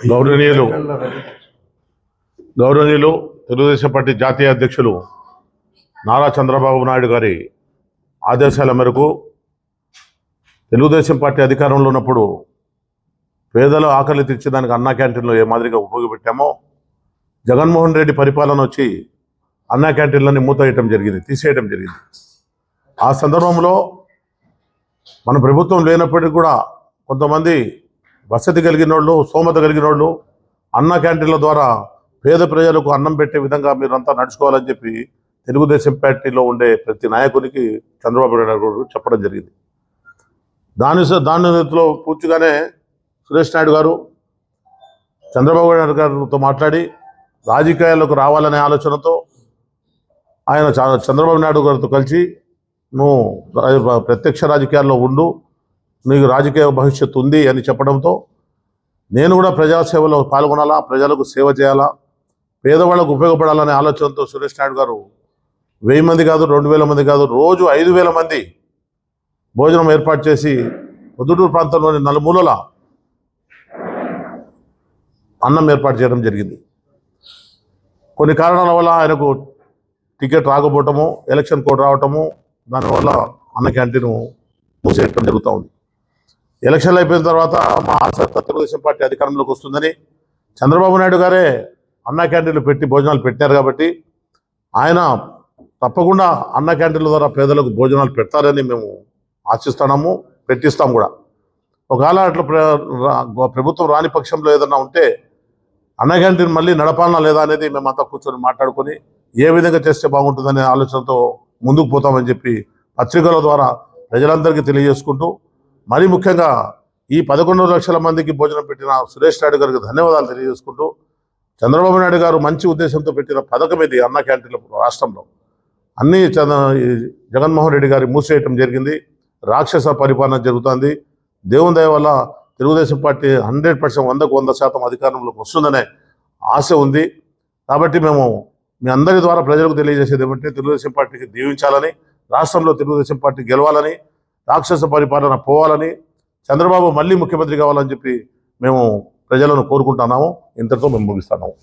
గౌరవనీయులు గౌరవనీయులు తెలుగుదేశం పార్టీ జాతీయ అధ్యక్షులు నారా చంద్రబాబు నాయుడు గారి ఆదేశాల మేరకు తెలుగుదేశం పార్టీ అధికారంలో ఉన్నప్పుడు పేదల ఆకలి తీర్చడానికి అన్నా క్యాంటీన్లో ఏ మాదిరిగా ఉపయోగపెట్టామో జగన్మోహన్ రెడ్డి పరిపాలన వచ్చి అన్నా క్యాంటీన్లని మూతవేయటం జరిగింది తీసేయటం జరిగింది. ఆ సందర్భంలో మన ప్రభుత్వం లేనప్పటికీ కూడా కొంతమంది వసతి కలిగిన వాళ్ళు సోమత కలిగిన వాళ్ళు అన్న క్యాంటీన్ల ద్వారా పేద ప్రజలకు అన్నం పెట్టే విధంగా మీరంతా నడుచుకోవాలని చెప్పి తెలుగుదేశం పార్టీలో ఉండే ప్రతి నాయకునికి చంద్రబాబు నాయుడు గారు చెప్పడం జరిగింది. దాని స- దానిలో పూర్తిగానే సురేష్ నాయుడు గారు చంద్రబాబు నాయుడు గారితో మాట్లాడి రాజకీయాల్లోకి రావాలనే ఆలోచనతో ఆయన చ- చంద్రబాబు నాయుడు గారితో కలిసి నువ్వు ప్రత్యక్ష రాజకీయాల్లో ఉండు నీకు రాజకీయ భవిష్యత్తు ఉంది అని చెప్పడంతో నేను కూడా ప్రజాసేవలో పాల్గొనాలా ప్రజలకు సేవ చేయాలా పేదవాళ్ళకు ఉపయోగపడాలనే ఆలోచనతో సురేష్ నాయుడు గారు వెయ్యి మంది కాదు రెండు వేల మంది కాదు రోజు ఐదు వేల మంది భోజనం ఏర్పాటు చేసి పొద్దుటూరు ప్రాంతంలోని నలుమూలల అన్నం ఏర్పాటు చేయడం జరిగింది. కొన్ని కారణాల వల్ల ఆయనకు టికెట్ రాకపోవటము ఎలక్షన్ కోడ్ రావటము దానివల్ల అన్న క్యాంటీన్ మూసేయటం జరుగుతూ ఉంది. ఎలక్షన్లు అయిపోయిన తర్వాత మా ఆశ తెలుగుదేశం పార్టీ అధికారంలోకి వస్తుందని చంద్రబాబు నాయుడు గారే అన్న క్యాంటీన్లు పెట్టి భోజనాలు పెట్టారు కాబట్టి ఆయన తప్పకుండా అన్న క్యాంటీన్ల ద్వారా పేదలకు భోజనాలు పెడతారని మేము ఆశిస్తున్నాము పెట్టిస్తాం కూడా. ఒకవేళ అట్లా ప్ర- ప్రభుత్వం రాని పక్షంలో ఏదన్నా ఉంటే అన్న క్యాంటీన్ మళ్ళీ నడపాలనా లేదా అనేది మేమంతా కూర్చొని మాట్లాడుకొని ఏ విధంగా చేస్తే బాగుంటుందనే ఆలోచనతో ముందుకు పోతామని చెప్పి పత్రికల ద్వారా ప్రజలందరికీ తెలియజేసుకుంటూ మరీ ముఖ్యంగా ఈ పదకొండు లక్షల మందికి భోజనం పెట్టిన సురేష్ నాయుడు గారికి ధన్యవాదాలు తెలియజేసుకుంటూ చంద్రబాబు నాయుడు గారు మంచి ఉద్దేశంతో పెట్టిన పథకం ఇది అన్న క్యాంటీన్ల రాష్ట్రంలో. అన్ని చంద్ర జగన్మోహన్ రెడ్డి గారి మూసేయటం జరిగింది. రాక్షస పరిపాలన జరుగుతుంది. దేవుని దయ వల్ల తెలుగుదేశం పార్టీ హండ్రెడ్ పర్సెంట్ వందకు వంద శాతం అధికారంలోకి వస్తుందనే ఆశ ఉంది. కాబట్టి మేము మీ అందరి ద్వారా ప్రజలకు తెలియజేసేది ఏమంటే తెలుగుదేశం పార్టీకి దీవించాలని రాష్ట్రంలో తెలుగుదేశం పార్టీ గెలవాలని రాక్షస పరిపాలన పోవాలని చంద్రబాబు మళ్ళీ ముఖ్యమంత్రి కావాలని చెప్పి మేము ప్రజలను కోరుకుంటున్నాము. ఇంతటితో మేము ముగిస్తున్నాము.